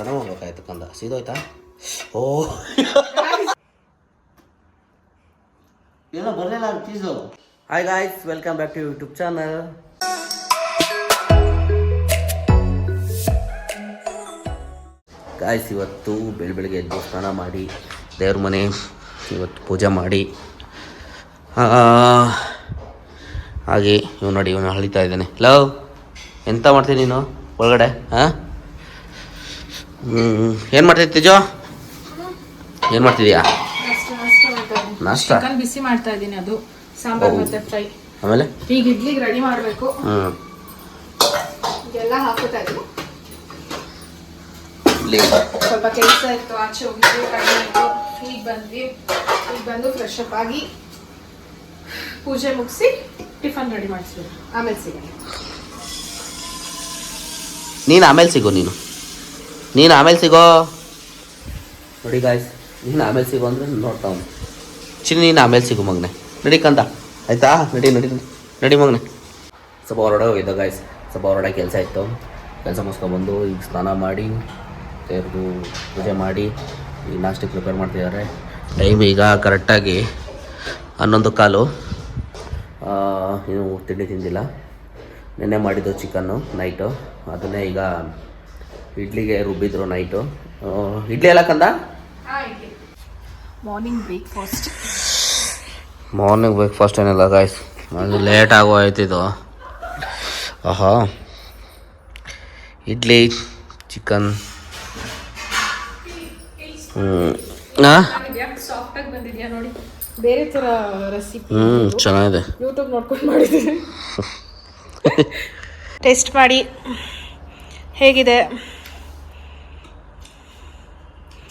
ಕಡಿಮೆ ಮಾಡ್ಬೇಕಾಯ್ತು ಕಂದ ಸೀದೋಯ್ತಾ ಓ ಏನೋ ಬರಲಿಲ್ಲ cheese hi guys welcome back to YouTube channel guys ಇವತ್ತು ಬೆಳ ಬೆಳಗ್ಗೆ ಎದ್ದು ಸ್ನಾನ ಮಾಡಿ ದೇವ್ರ ಮನೆ ಇವತ್ತು ಪೂಜೆ ಮಾಡಿ. ಹಾಗೆ ಇವ್ ನೋಡಿ ಇವನು ಹಳಿತಾ ಇದ್ದಾನೆ. ಲವ್ ಎಂತ ಮಾಡ್ತೀನಿ ನೀನು? ಒಳಗಡೆ ಹಾಂ ಏನು ಮಾಡ್ತೈತಿ ತೇಜೋ? ಏನು ಮಾಡ್ತಿದ್ಯಾ? ನಾಷ್ಟ? ಚಿಕನ್ ಬಿಸಿ ಮಾಡ್ತಾ ಇದ್ದೀನಿ ಅದು. ಸಾಂಬಾರ್ ಮತ್ತೆ ಫ್ರೈ. ಆಮೇಲೆ? ಈಗ ಇಡ್ಲಿಗೆ ರೆಡಿ ಮಾಡಬೇಕು. ಹ್ಞೂ ಎಲ್ಲ ಹಾಕುತ್ತಾ ಇದ್ದೀನಿ. ಸ್ವಲ್ಪ ಕೆಲಸ ಇತ್ತು ಆಚೆ ಹೋಗಿದ್ವಿ ಕಡಿಮೆ ಈಗ ಬಂದ್ವಿ. ಈಗ ಬಂದು ಫ್ರೆಶ್ ಅಪ್ ಆಗಿ ಪೂಜೆ ಮುಗಿಸಿ ಟಿಫನ್ ರೆಡಿ ಮಾಡಿಸ್ಬೇಕು. ಆಮೇಲೆ ಸಿಗೋಣ. ನೀನು ಆಮೇಲೆ ಸಿಗೋ ನೀನು. ನೀನು ಆಮೇಲೆ ಸಿಗೋ. ನೋಡಿ ಗಾಯ್ಸ್ ನೀನು ಆಮೇಲೆ ಸಿಗೋ ಅಂದರೆ ನೋಡ್ತಾವನು ಚಿನ್ನ ನೀನು ಆಮೇಲೆ ಸಿಗು ಮಗನೆ. ನಡಿ ಕಂದ. ಆಯ್ತಾ? ನಡಿ ನಡಿ ನಡಿ. ಮಗನೆ. ಸ್ವಲ್ಪ ಹೊರಡೆ ಹೋಗಿದ್ದ ಗಾಯ್ಸ್ ಸ್ವಲ್ಪ ಹೊರಡೆ ಕೆಲಸ ಇತ್ತು. ಕೆಲಸ ಮುಸ್ಕೊಂಡ್ಬಂದು ಈಗ ಸ್ನಾನ ಮಾಡಿ ತೆರೆದು ಪೂಜೆ ಮಾಡಿ ಈಗ ನಾಷ್ಟಕ್ಕೆ ಪ್ರಿಪೇರ್ ಮಾಡ್ತಿದ್ದಾರೆ. ಟೈಮ್ ಈಗ ಕರೆಕ್ಟಾಗಿ ಹನ್ನೊಂದು ಕಾಲು. ಇನ್ನೂ ತಿಂಡಿ ತಿಂದಿಲ್ಲ. ನೆನ್ನೆ ಮಾಡಿದ್ದು ಚಿಕನ್ನು ನೈಟು ಅದನ್ನೇ ಈಗ ಇಡ್ಲಿಗೆ ರುಬ್ಬಿದ್ರು ನೈಟು ಇಡ್ಲಿ ಎಲ್ಲ ಕಂದ? ಮಾರ್ನಿಂಗ್ ಬ್ರೇಕ್ಫಾಸ್ಟ್ ಮಾರ್ನಿಂಗ್ ಬ್ರೇಕ್ಫಾಸ್ಟ್ ಏನಿಲ್ಲ ಗಾಯ್ಸ್ ಅದು ಲೇಟ್ ಆಗೋ ಇದು. ಆಹಾ. ಇಡ್ಲಿ ಚಿಕನ್ ಹ್ಞೂ ಸಾಫ್ಟ್ ಆಗಿ ಬಂದಿದ್ಯಾ ನೋಡಿ? ಬೇರೆ ತರ ರೆಸಿಪಿ ಹ್ಞೂ ಚೆನ್ನಾಗಿದೆ. ಯೂಟ್ಯೂಬ್ ನೋಡ್ಕೊಂಡು ಮಾಡಿದ್ದೀನಿ ಟೇಸ್ಟ್ ಮಾಡಿ. ಹೇಗಿದೆ?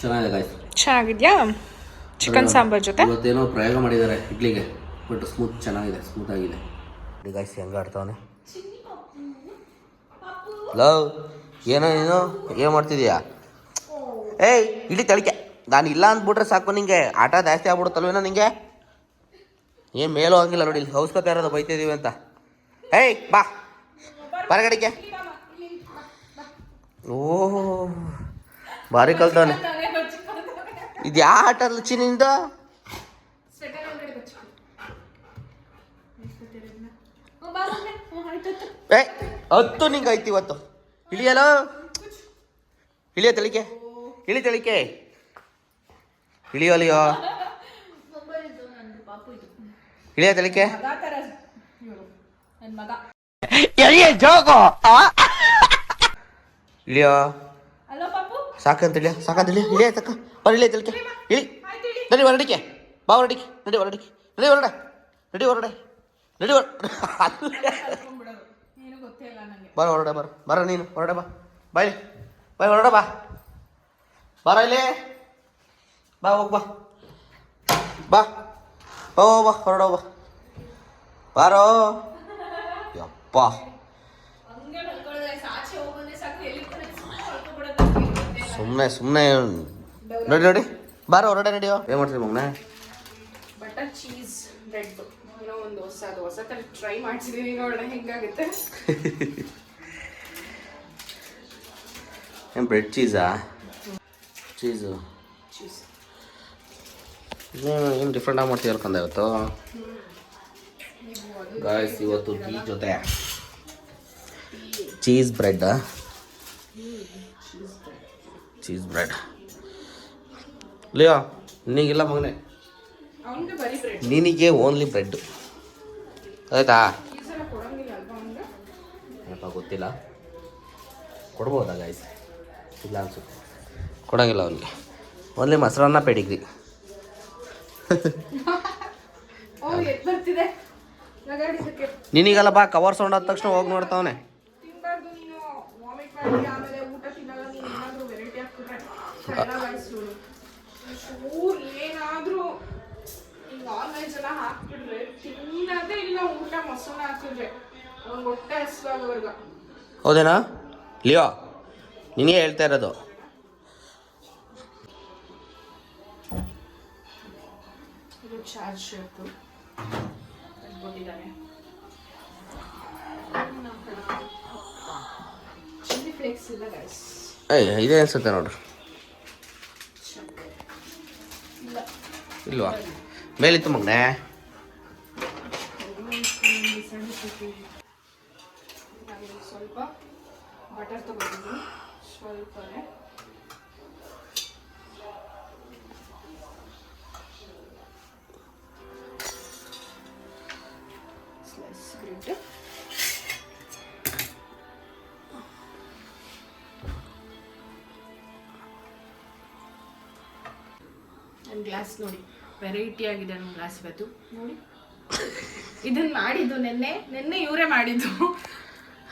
ಚೆನ್ನಾಗಿದೆ ಗಾಯ್ಸ್ ಚೆನ್ನಾಗಿದ್ಯಾ? ಚಿಕನ್ ಸಾಂಬಾರ್ ಜೊತೆ? ಇವತ್ತೇನೋ ಪ್ರಯೋಗ ಮಾಡಿದ್ದಾರೆ ಇಡ್ಲಿಗೆ. ಬಟ್ ಸ್ಮೂತ್ ಚೆನ್ನಾಗಿದೆ ಸ್ಮೂತ್ ಆಗಿದೆ. ಗಾಯ್ಸ್ ಹೆಂಗೆ ಆಡ್ತಾವನೆ? ಲವ್ ಏನೋ ನೀನು? ಏನು ಮಾಡ್ತಿದ್ಯಾ? ಏಯ್ ಇಡೀ ತಳಿಕೆ ನಾನು ಇಲ್ಲ ಅಂದ್ಬಿಟ್ರೆ ಸಾಕು ನಿಂಗೆ. ಆಟ ಜಾಸ್ತಿ ಆಗ್ಬಿಡುತ್ತಲ್ವೇನೋ ನಿಂಗೆ? ಏನು ಮೇಲೂ ಹಂಗಿಲ್ಲ ನೋಡಿ ಇಲ್ಲಿ ಹೌಸ್ಕೊತಾ ಇರೋದು ಬೈತಿದೀವಿ ಅಂತ. ಏಯ್ ಬಾ. ಹೊರಗಡೆಗೆ. ಓ ಭಾರಿ ಕಲ್ತವನೆ ಇದು ಯಾವ ಆಟ ಲಚ್ಚಿ ನಿಂದ? ಏ ಹತ್ತು ನಿಂಗೆ ಐತಿ ಇವತ್ತು. ಇಳಿಯಲ್ಲ ಇಳಿಯ ತಳಿಕೆ ಇಳಿ ತಳಿಕೆ ಇಳಿಯೋಲಿಯೋ ಇಳಿಯ ತಳಿಕೆ ಇಳಿಯೋ ಪಾಪು ಸಾಕಂತ ಇಳಿ ಸಾಕಂತ ಇಳಿಯ ಇಳಿಯ ತಕ್ಕ. ಬರ ಇಳಿ ಆಯ್ತಲ್ಕೆ ಇಳಿ. ನಡಿ ಹೊರಡಿಕೆ ಬಾ ಹೊರಡಿಕೆ ನಡಿ ಹೊರಡಿಕೆ ನಡಿ ಹೊರಡೆ. ನಡಿ ಹೊರಡೆ. ನಡಿ ಹೊರ ಬರ ಹೊರಡೆ ಬರ ಬರ ನೀನು. ಹೊರಡೆ ಬಾ. ಬಾಯ್ ಬಾಯ್ ಹೊರಡೆ ಬಾ. ಬರ ಇಲ್ಲಿ. ಬಾ, ಹೋಗ್ ಬಾ. ಬಾ. ಬಾ ಹೊರಡ ಬಾ. ಬಾರೋ. ಯಪ್ಪ. ಸುಮ್ಮನೆ ಸುಮ್ಮನೆ ನೋಡಿ ನೋಡಿ. ಬಾರ ಹೊರಡೆ ನಡಿಯೋ. ಏನು ಮಾಡ್ತೀವಿ ಮಗನ? ಬಟರ್ ಚೀಸ್ ಬ್ರೆಡ್ ಏನೋ ಒಂದು ಹೊಸದು ಹೊಸ ಥರ ಟ್ರೈ ಮಾಡ್ಸಿದೀನಿ ನೋಡೋಣ ಹೆಂಗಾಗುತ್ತೆ. ಏನು ಬ್ರೆಡ್ ಚೀಸಾ ಚೀಸು ಚೀಸ್ ಏನು ಡಿಫ್ರೆಂಟಾಗಿ ಡಿಫ್ರೆಂಟ್ ಆಗಿ ಮಾಡ್ತೀವಿ ಅನ್ಕೊಂಡೆ ಇವತ್ತು? ಗಾಯ್ಸ್ ಇವತ್ತು ಟೀ ಜೊತೆ. Cheese bread cheese bread Leo ನಿನಗಿಲ್ಲ ಮಗನೇ. ಬ್ರೆಡ್ ನಿನಗೆ ಓನ್ಲಿ ಬ್ರೆಡ್ ಆಯ್ತಾ? ಏನಪ್ಪ ಗೊತ್ತಿಲ್ಲ. ಕೊಡ್ಬೋದಾ ಗಾಯ್ಸ್ ಇಲ್ಲ ಅನ್ಸುತ್ತೆ. ಕೊಡೋಂಗಿಲ್ಲ ಅವನಿಗೆ. ಓನ್ಲಿ ಮೊಸರನ್ನ ಪೆಡಿಗ್ರಿ ನಿನಗೆಲ್ಲ ಬಾ ಕವರ್ ಸೌಂಡ್ ಆದ ತಕ್ಷಣ ಹೋಗಿ ನೋಡ್ತಾವನೆ ತಿನ್ಬಾರ್ದು ನೀನು ವಾಮಿಟ್ ಮಾಡಿ ಆಮೇಲೆ ಊಟ ತಿನ್ನಲ್ಲ ನೀನು ಏನಾದರೂ ವೆರೈಟಿ ಹಾಕ್ಬಿಟ್ರೆ ಸಣ್ಣ ವಯಸ್ಸು ಚೂರು ಏನಾದರೂ ಈ ನಾನ್ ವೆಜ್ ಎಲ್ಲ ಹಾಕ್ಬಿಟ್ರೆ ತಿನ್ನೋದೇ ಇಲ್ಲ ಊಟ ಮೊಸರನ್ನ ಹಾಕಿದ್ರೆ. ಅವ್ನಿಗೆ ಹೊಟ್ಟೆ ಹಸುವಾಗವರ್ಗ. ಹೌದೇನಾ? ಲಿಯೋ ನಿನಗೆ ಹೇಳ್ತಾ ಇರೋದು. ಇದು ಚಾರ್ಜ್ ಶರ್ಟು ಕೊಟ್ಟಿದ್ದಾನೆ ಚಿಲ್ಲಿ ಫ್ಲೇಕ್ಸ್ ಇಲ್ಲ ಗೈಸ್ ಏಯ್ ಇದೇ ಅನ್ಸುತ್ತೆ ನೋಡ್ರಿ ಇಲ್ಲ ಇಲ್ವಾ ಮೇಲಿತ್ತು ಮಗನೇ ಸ್ವಲ್ಪ ಬಟರ್ ತಗೊಂಡಿದ್ದೀನಿ ಸ್ವಲ್ಪನೇ ಸ್ಲೈಸ್ ಗ್ರೇಟ್ ಒಂದು ಗ್ಲಾಸ್ ನೋಡಿ. ವೆರೈಟಿ ಆಗಿದೆ ನಮ್ಮ ಗ್ಲಾಸ್ ಇವತ್ತು. ನೋಡಿ. ಇದನ್ನ ಮಾಡಿದ್ದು ನಿನ್ನೆ ನಿನ್ನೆ ಇವರೇ ಮಾಡಿದ್ದು.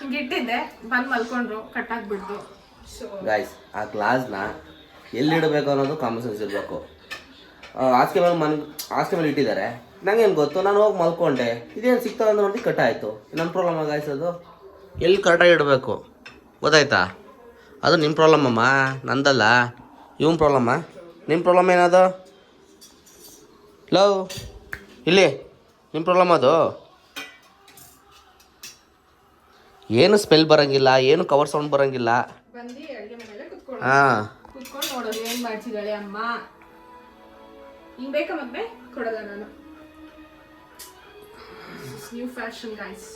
ಹಿಂಗೆ ಇಟ್ಟಿದ್ದೆ ಬಂದು ಮಲ್ಕೊಂಡ್ರು ಕಟ್ ಸೊ ಗಾಯ್ಸ್ ಆ ಗ್ಲಾಸ್ನ ಎಲ್ಲಿಡಬೇಕು ಅನ್ನೋದು ಕಾಮನ್ ಸೆನ್ಸ್ ಇರಬೇಕು. ಹಾಸಿಗೆ ಮೇಲೆ ಮನ್ ಹಾಸಿಗೆ ಮೇಲೆ ಇಟ್ಟಿದ್ದಾರೆ. ನಂಗೇನು ಗೊತ್ತು? ನಾನು ಹೋಗಿ ಮಲ್ಕೊಂಡೆ. ಇದೇನು ಸಿಗ್ತಾವೆ ಅಂತ ನೋಡಿ ಕಟ್ ಆಯಿತು. ನನ್ನ ಪ್ರಾಬ್ಲಮ್ ಗಾಯ್ಸ್ ಅದು? ಎಲ್ಲಿ ಕರೆಕ್ಟಾಗಿ ಇಡಬೇಕು? ಗೊತ್ತಾಯ್ತಾ? ಅದು ನಿಮ್ಮ ಪ್ರಾಬ್ಲಮ್ ಅಮ್ಮ ನಂದಲ್ಲ. ಇವನ್ ಪ್ರಾಬ್ಲಮ್ಮ ನಿಮ್ಮ ಪ್ರಾಬ್ಲಮ್ ಏನದು? ಲವ್ ಇಲ್ಲಿ ನಿಮ್ಮ ಪ್ರಾಬ್ಲಮ್ ಅದು. ಏನು ಸ್ಮೆಲ್ ಬರಂಗಿಲ್ಲ ಏನು ಕವರ್ ಸೌಂಡ್ ಬರಂಗಿಲ್ಲ. ಬಂದು ಅಡುಗೆ ಮನೆಯಲ್ಲೇ ಕುತ್ಕೊಂಡು ಹಾಂ. ಕುತ್ಕೊಂಡು ನೋಡೋದು ಏನ್ ಮಾಡ್ತಿದ್ದಾಳೆ ಅಮ್ಮ? ಹಿಂಗ್ ಬೇಕಾ ಕೊಡಲ್ಲ ನಾನು? ನ್ಯೂ ಫ್ಯಾಷನ್ ಗೈಸ್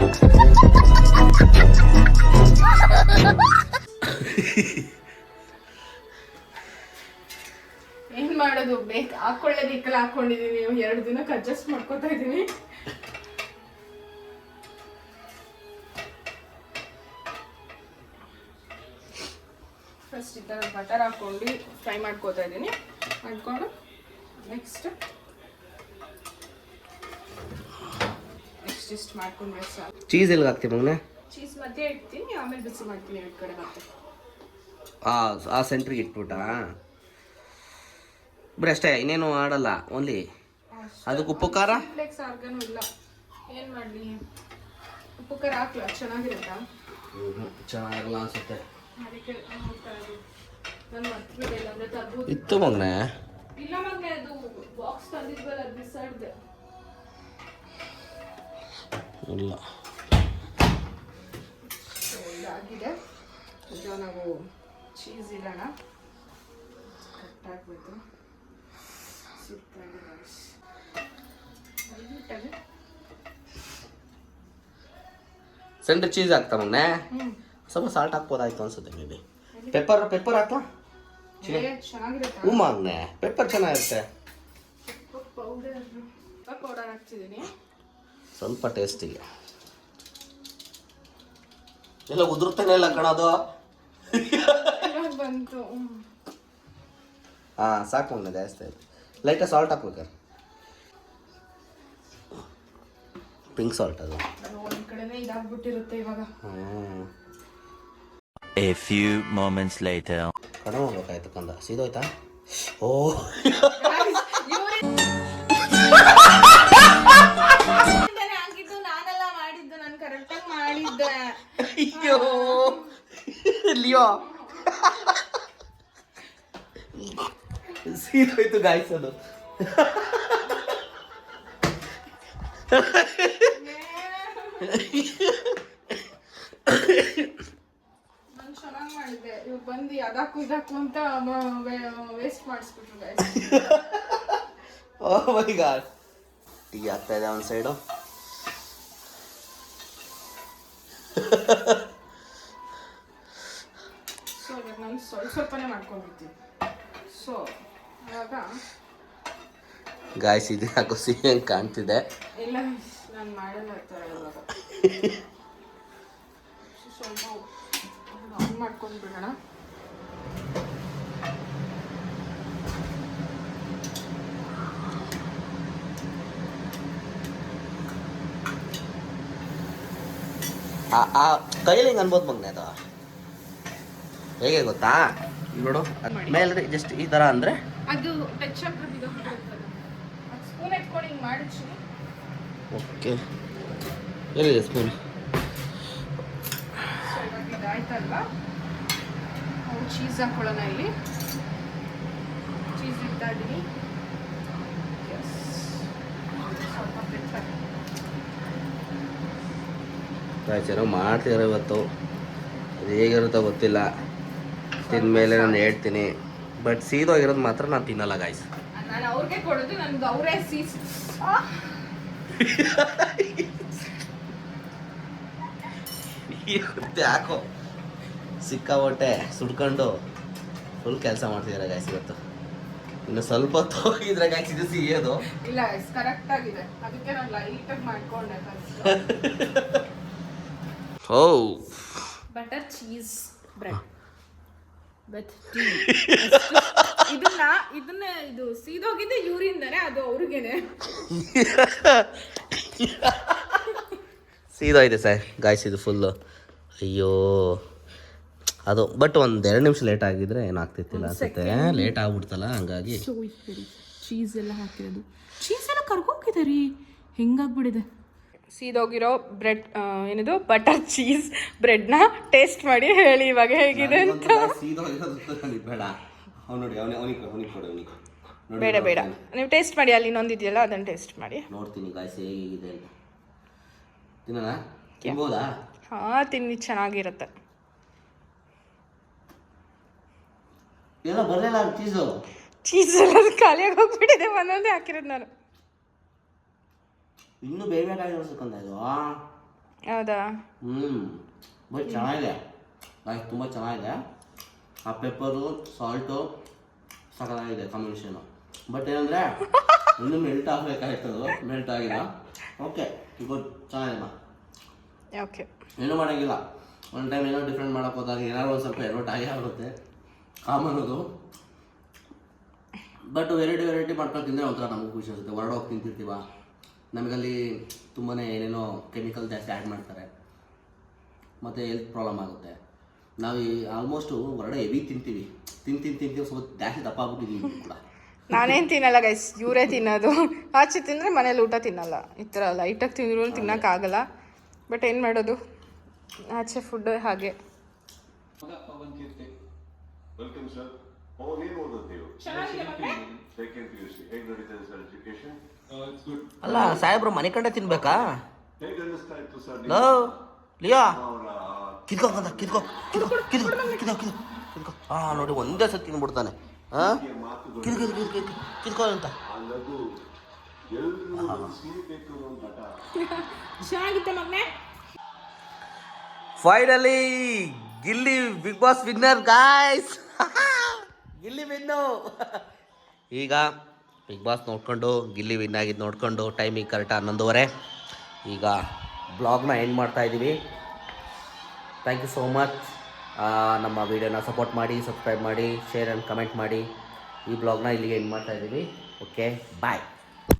ಏನ್ ಮಾಡೋದು? ಬೇಕು ಹಾಕೊಳ್ಳೇಬೇಕಲ್ಲ ಹಾಕೊಂಡಿದೀನಿ. ಎರಡು ದಿನಕ್ಕೆ ಅಡ್ಜಸ್ಟ್ ಮಾಡ್ಕೊತಾ ಇದೀನಿ. ಫಸ್ಟ್ ಈ ಥರ ಬಟರ್ ಹಾಕೊಂಡು ಫ್ರೈ ಮಾಡ್ಕೋತಾ ಇದ್ದೀನಿ ಮಾಡ್ಕೊಂಡು ನೆಕ್ಸ್ಟ್ ನೆಕ್ಸ್ಟ್ ಇಷ್ಟು ಮಾಡ್ಕೊಂಡ್ರೆ ಸಾಕು. ಚೀಸ್ ಎಲ್ಲಿ ಹಾಕ್ತೀವಿ ಮಗನೇ? ಚೀಸ್ ಮಧ್ಯೆ ಇಡ್ತೀನಿ ಆಮೇಲೆ ಬಿಸಿ ಮಾಡ್ತೀನಿ ಎರಡು ಕಡೆ ಮತ್ತೆ. ಆ ಆ ಸೆಂಟ್ರಿಗೆ ಇಟ್ಬಿಟ್ಟಾ? ಬರೀ ಅಷ್ಟೇ ಇನ್ನೇನು ಆಡಲ್ಲ ಓನ್ಲಿ ಅದಕ್ಕೆ ಉಪ್ಪು ಖಾರ? ಫ್ಲೆಕ್ಸ್ ಆರ್ಗನೂ ಇಲ್ಲ. ಏನು ಮಾಡಲಿ? ಉಪ್ಪು ಖಾರ ಹಾಕ್ಲ? ಚೆನ್ನಾಗಿರುತ್ತಾ? ಚೆನ್ನಾಗಿರಲ್ಲ ಅನ್ಸುತ್ತೆ. ಅದಕ್ಕೆ ನಾನು ಮರ್ತ್ಬಿಟ್ಟೆ ಇಲ್ಲಾಂದ್ರೆ ತರ್ಬೋದು. ಇತ್ತು ಮಗನೇ. ಇಲ್ಲ ಮಗನೆ ಅದು ಬಾಕ್ಸ್ ತಂದಿದ್ವಲ್ಲ ಅದು ಬಿಸಾಡ್ದೆ. ಇಲ್ಲ. ಈಗ ನಾವು ಚೀಸ್ ಇಲ್ಲಣ್ಣ ಕಟ್ಟಾಕ್ಬಿಟ್ಟು ಸುತ್ತಾಗಿ ಸೆಂಟ್ರ್ ಚೀಸ್ ಹಾಕ್ತಾ ಮೊನ್ನೆ ಸ್ವಲ್ಪ ಸಾಲ್ಟ್ ಹಾಕ್ಬೋದಾಯ್ತು ಅನ್ಸುತ್ತೆ ಮೇ ಪೆಪ್ಪರ್ ಪೆಪ್ಪರ್ ಹಾಕ್ತಾ ಹ್ಞೂ ಮಗನೇ. ಪೆಪ್ಪರ್ ಚೆನ್ನಾಗಿರುತ್ತೆ. ಸ್ವಲ್ಪ ಟೇಸ್ಟಿಗೆ ಎಲ್ಲ ಉದುರ್ತಾನೆ ಇಲ್ಲ ಕಣದು. ಹಾಂ ಸಾಕು ಮೊನ್ನೆ ಜಾಸ್ತಿ ಆಯ್ತು. ಲೈಟಾಗಿ ಸಾಲ್ಟ್ ಹಾಕ್ಬೇಕಾರೆ ಪಿಂಕ್ ಸಾಲ್ಟ್ ಅದು. ಇದಾಗ್ಬಿಟ್ಟಿರುತ್ತೆ ಇವಾಗ. A A few moments later. ಕಡಿಮೆ ಮಾಡ್ಬೇಕಾಯ್ತು ಕಂದ. ಸೀದೋಯ್ತಾ? ಓ. ಇಂದಾನೆ ಆಗಿದ್ದು ನಾನೆಲ್ಲ ಮಾಡಿದ್ದು ನಾನು ಕರೆಕ್ಟಾಗಿ ಮಾಡಿದ್ದೆ. ಅಯ್ಯೋ. ಲಿಯೋ ಸೀದೋಯ್ತು ಮಾಡಿದ್ದೆ. ಇವ್ರು ಬಂದು ಅದಕ್ಕೂ ಇದಕ್ಕೂ ಅಂತ ವೇಸ್ಟ್ ಮಾಡಿಸ್ಬಿಟ್ರು. ಓ ಮೈ ಗಾಡ್ ಟೀ ಆಗ್ತಾ ಇದೆ ಒಂದು ಸೈಡು ಸೊ ನಾನು ಸ್ವಲ್ಪ ಸ್ವಲ್ಪನೇ ಮಾಡ್ಕೊಂಡಿರ್ತೀನಿ ಸೊ ಗಾಯ್ಸ್ ಇದು ಯಾಕೋ ಸಿಹಿ ಹಂಗೆ ಕಾಣ್ತಿದೆ. ಇಲ್ಲ ನಾನು ಮಾಡಲ್ಲ ಆ ಥರ ಇವಾಗ. ಸ್ವಲ್ಪ ಆನ್ ಮಾಡ್ಕೊಂಡು ಬಿಡೋಣ. ಆ ಆ ಕೈಲಿ ಹಿಂಗೆ ಅನ್ಬೋದು ಮಗ್ನೆ ಅದು. ಹೇಗೆ ಗೊತ್ತಾ? ನೋಡು ಮೇಲೆ ಮೇಲ್ರಿ ಜಸ್ಟ್ ಈ ತರ ಅಂದರೆ ಅದು ಟಚ್ ಹಾಕೋದು ಇದು ಸ್ಪೂನ್ ಎತ್ಕೊಂಡು ಹಿಂಗೆ ಮಾಡಿச்சு ಓಕೆ. ಎಲ್ಲಿದೆ ಸ್ಪೂನ್ ಸೊ ಇವಾಗ ಇದಾಯ್ತಲ್ವಾ ನಾವು ಚೀಸ್ ಹಾಕೊಳ್ಳೋಣ ಇಲ್ಲಿ. ಚೀಸ್ ಇಡ್ತಾ ಇದ್ದೀನಿ. Yes. ಸ್ವಲ್ಪ ಏನೋ ಮಾಡ್ತಿದಾರೆ ಇವತ್ತು. ಅದು ಹೇಗಿರುತ್ತೋ ಗೊತ್ತಿಲ್ಲ. ತಿಂದಮೇಲೆ ನಾನು ಹೇಳ್ತೀನಿ. ಬಟ್ ಸೀದೋಗಿರೋದು ಮಾತ್ರ ನಾನು ತಿನ್ನಲ್ಲ ಗಾಯ್ಸ್ ನಾನು ಅವ್ರಿಗೆ ಕೊಡೋದು ನನ್ಗೆ ಅವರೇ ಸೀಸ್ ಯಾಕೋ ಸಿಕ್ಕಾಬಟ್ಟೆ ಸುಡ್ಕೊಂಡು ಫುಲ್ ಕೆಲಸ ಮಾಡ್ತಿದ್ದಾರೆ ಗಾಯ್ಸ್ ಇವತ್ತು. ಇನ್ನು ಸ್ವಲ್ಪ ಹೊತ್ತು ಹೋಗಿದ್ರೆ ಗಾಯ್ಸ್ ಇದು ಸಿಗೋದು ಇಲ್ಲ ಕರೆಕ್ಟ್ ಆಗಿದೆ. ಅದಕ್ಕೆ ನಾನು ಲೈಟಾಗಿ ಮಾಡ್ಕೊಂಡೆ first O butter cheese bread with tea ಇದನ್ನ ಇದನ್ನ ಇದು ಸೀದೋಗಿದ್ದೆ ಇವರಿಂದಾನೆ ಅದು ಅವ್ರಿಗೇನೆ. ಸೀದಾ ಇದೆ ಸರ್. ಗಾಯ್ಸ್ ಇದು ಫುಲ್ಲು ಅಯ್ಯೋ. ಅದು ಬಟ್ ಒಂದು ಎರಡು ನಿಮಿಷ ಲೇಟ್ ಆಗಿದ್ರೆ ಏನಾಗ್ತಿತ್ತಿಲ್ಲ ಅನ್ಸುತ್ತೆ. ಲೇಟ್ ಆಗ್ಬಿಡ್ತಲ್ಲ ಹಂಗಾಗಿ. ಚೀಸ್ ಎಲ್ಲ ಹಾಕಿರೋದು. ಚೀಸ್ ಎಲ್ಲ ಕರ್ಗೋಗಿದೆ ರೀ ಹೆಂಗಾಗ್ಬಿಡಿದೆ ಸೀದೋಗಿರೋ ಬ್ರೆಡ್ ಏನಿದು? ಬಟರ್ ಚೀಸ್ ಬ್ರೆಡ್ನ ಟೇಸ್ಟ್ ಮಾಡಿ ಹೇಳಿ ಇವಾಗ ಹೇಗಿದೆ ಅಂತ. ಬೇಡ. ಬೇಡ ಬೇಡ. ನೀವು ಟೇಸ್ಟ್ ಮಾಡಿ ಅಲ್ಲಿ ಇನ್ನೊಂದು ಇದೆಯಲ್ಲ ಅದನ್ನು ಟೇಸ್ಟ್ ಮಾಡಿ. ನೋಡ್ತೀನಿ ಗಾಯ್ಸ್ ಹೇಗಿದೆ ಅಂತ. ತಿನ್ನೋಣ? ತಿನ್ಬೋದಾ? ಹಾಂ ತಿನ್ನಿ ಚೆನ್ನಾಗಿರುತ್ತೆ. ಎಲ್ಲ ಬರಲಿಲ್ಲ ಚೀಸು ಚೀಸ್ ಎಲ್ಲ ಖಾಲಿಯಾಗಿ ಹೋಗ್ಬಿಟ್ಟಿದೆ ಒಂದೊಂದೇ ಹಾಕಿರೋದು ನಾನು. ಇನ್ನೂ ಬೇಗ ಆಗಿರೋ ಅನ್ಸುತ್ತಂದ ಇದು. ಹೌದಾ? ಹ್ಞೂ ಬಟ್ ಚೆನ್ನಾಗಿದೆ. ಗಾಯ್ಸ್ ತುಂಬ ಚೆನ್ನಾಗಿದೆ. ಆ ಪೆಪ್ಪರು ಸಾಲ್ಟು ಸಕಲಾಗಿದೆ ಕಾಂಬಿನೇಷನು ಬಟ್ ಏನಂದರೆ ಇನ್ನೂ ಮೆಲ್ಟ್ ಆಗಬೇಕಾಯ್ತದು ಮೆಲ್ಟ್ ಆಗಿಲ್ಲ. ಓಕೆ ಗುಡ್ ಚೆನ್ನಾಗಿದೆ. ಓಕೆ ಏನೂ ಮಾಡೋಂಗಿಲ್ಲ. ಒಂದು ಟೈಮ್ ಏನೋ ಡಿಫ್ರೆಂಟ್ ಮಾಡೋಕೆ ಹೋದಾಗ ಏನಾದ್ರು ಒಂದು ಸ್ವಲ್ಪ ಎಡವಟ್ ಟೈ ಆಗುತ್ತೆ. ಕಾಮನ್ ಅದು. ಬಟ್ ವೆರೈಟಿ ವೆರೈಟಿ ಮಾಡ್ಕೊಂಡು ತಿಂದರೆ ಒಂಥರ ನಮಗೆ ಖುಷಿ ಅನಿಸುತ್ತೆ. ಹೊರಡೋಗಿ ತಿಂತಿರ್ತೀವ. ನಮಗಲ್ಲಿ ತುಂಬಾ ಏನೇನೋ ಕೆಮಿಕಲ್ ಜಾಸ್ತಿ ಆ್ಯಡ್ ಮಾಡ್ತಾರೆ. ಮತ್ತು ಹೆಲ್ತ್ ಪ್ರಾಬ್ಲಮ್ ಆಗುತ್ತೆ. ನಾವು ಈ ಆಲ್ಮೋಸ್ಟು ಹೊರಡೆ ಹೆವಿ ತಿಂತೀವಿ. ತಿನ್ ತಿನ್ ತಿಂತೀವಿ ಸ್ವಲ್ಪ ಜಾಸ್ತಿ ದಪ್ಪ ಆಗ್ಬಿಟ್ಟಿದ್ದೀವಿ ಕೂಡ. ನಾನೇನು ತಿನ್ನಲ್ಲ ಗೈಸ್ ಇವರೇ ತಿನ್ನೋದು. ಆಚೆ ತಿಂದರೆ ಮನೇಲಿ ಊಟ ತಿನ್ನಲ್ಲ. ಈ ಥರ ಲೈಟಾಗಿ ತಿಂದ್ರೂ ತಿನ್ನೋಕ್ಕಾಗಲ್ಲ ಬಟ್ ಏನು ಮಾಡೋದು? ಆಚೆ ಫುಡ್ ಹಾಗೆ. ವೆಲ್ಕಮ್ ಸರ್ ಏನು ಓದುತ್ತೀವಿ ಸೆಕೆಂಡ್ ಪಿ ಯು ಸಿ ಹೇಗೆ ನಡೀತದೆ ಸರ್ ಎಜುಕೇಶನ್ ಅಲ್ಲ ಸಾಹೇಬ್ರು ಮನೆ ಕಂಡೆ ತಿನ್ಬೇಕಾ? ಹೇಗೆ ಅನ್ನಿಸ್ತಾ ಇತ್ತು ಸರ್ ಲೋ ಲಿಯಾ? ಕಿತ್ಕೋ ಕಂದ ಕಿತ್ಕೋ ಕಿತ್ಕೋ ಕಿತ್ಕೋ ಕಿತ್ಕೋ ಕಿತ್ಕೋ ಕಿತ್ಕೋ. ಹಾ ನೋಡಿ ಒಂದೇ ಸತಿ ತಿನ್ಬಿಡ್ತಾನೆ. ಹಾ ಕಿತ್ಕೋ ಕಿತ್ಕೋ ಕಿತ್ಕೋ ಕಿತ್ಕೋ ಅಂತ. Finally Gilli big boss winner guys Gilli win. ಈಗ ಬಿಗ್ ಬಾಸ್ ನೋಡ್ಕೊಂಡು, ಗಿಲ್ಲಿ ವಿನ್ ಆಗಿದ್ದು ನೋಡ್ಕೊಂಡು ಟೈಮಿಗೆ ಕರೆಕ್ಟ್ ಹನ್ನೊಂದುವರೆ. ಈಗ ಬ್ಲಾಗ್ನ ಎಂಡ್ ಮಾಡ್ತಾ ಇದ್ದೀವಿ ಥ್ಯಾಂಕ್ ಯು ಸೋ ಮಚ್ ನಮ್ಮ ವಿಡಿಯೋನ ಸಪೋರ್ಟ್ ಮಾಡಿ ಸಬ್ಸ್ಕ್ರೈಬ್ ಮಾಡಿ ಶೇರ್ ಆ್ಯಂಡ್ ಕಮೆಂಟ್ ಮಾಡಿ. ಈ ಬ್ಲಾಗ್ನ ಇಲ್ಲಿಗೆ ಎಂಡ್ ಮಾಡ್ತಾ ಇದ್ದೀವಿ ಓಕೆ ಬಾಯ್